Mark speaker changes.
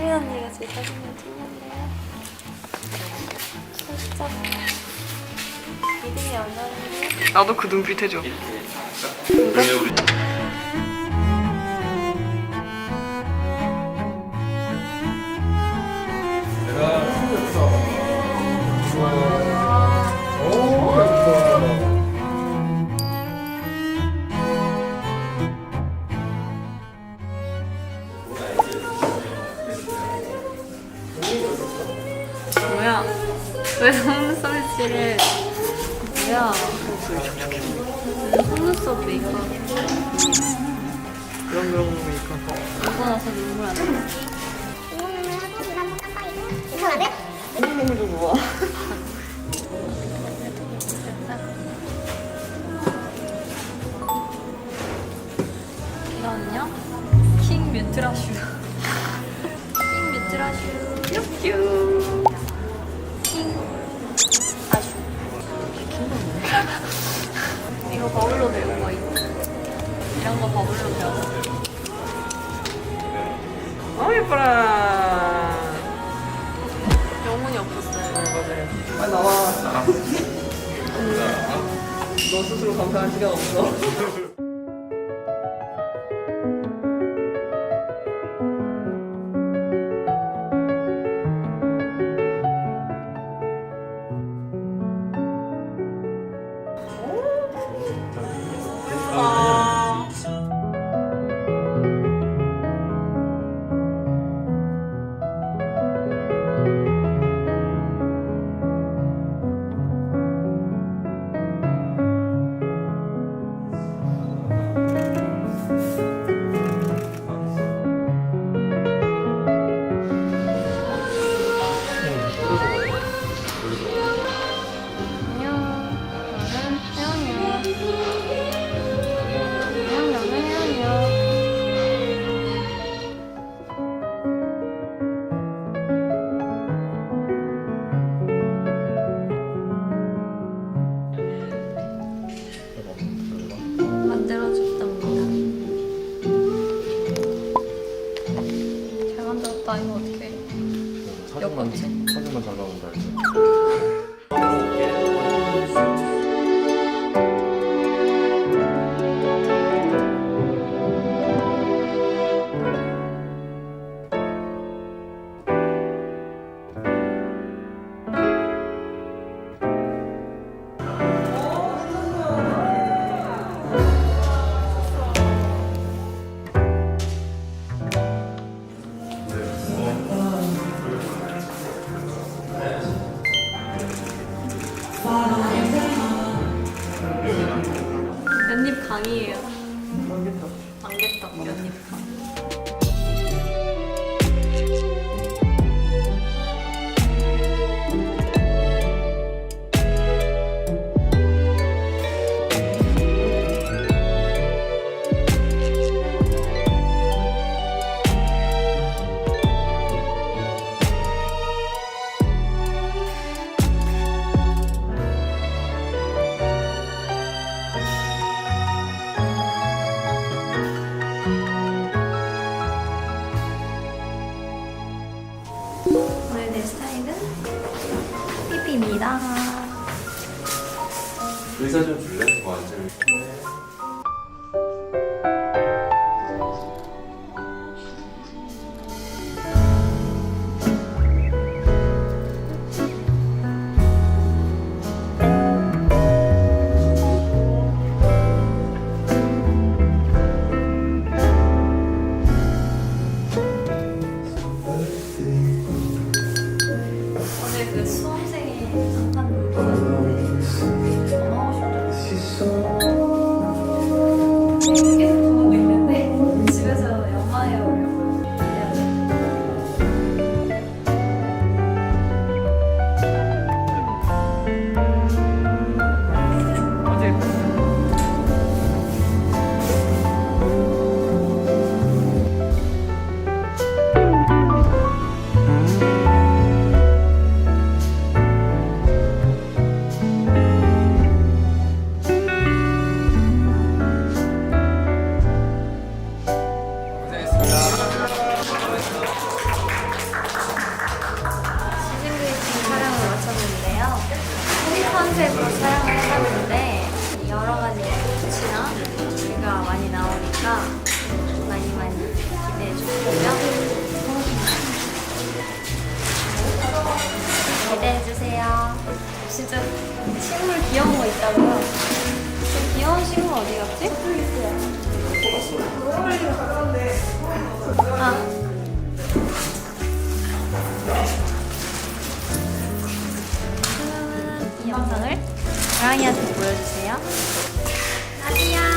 Speaker 1: 사진을 찍는데요. 살짝 믿음이 안 가는데
Speaker 2: 나도 그 눈빛 해줘.
Speaker 3: 그러면 우리
Speaker 1: 속눈썹질을 뭐야? 왜 속눈썹 메이크업
Speaker 2: 그런 그런 거니까.
Speaker 1: 하고 나서 눈물 안 나.
Speaker 2: 너무 좋아.
Speaker 1: 이거는요? 킹 뮤트라슈. 킹 뮤트라슈. 뾰뾰. 이런 거 버블로 배웠어.
Speaker 2: 어 예뻐라.
Speaker 1: 영혼이 없었어요.
Speaker 2: 맞아요. 빨리 나와. 너 스스로 감사할 시간 없어.
Speaker 1: 안개떡 연잎 강. 삐삐입니다.
Speaker 3: 의사 좀 줄래? 뭐.
Speaker 1: 오 많이 나오니까 많이 많이 기대해 주시고요. 기대해 주세요. 진짜 식물 귀여운 거 있다고요? 그 귀여운 식물 어디 갔지? 아. 이 영상을 고양이한테 보여주세요. 안녕.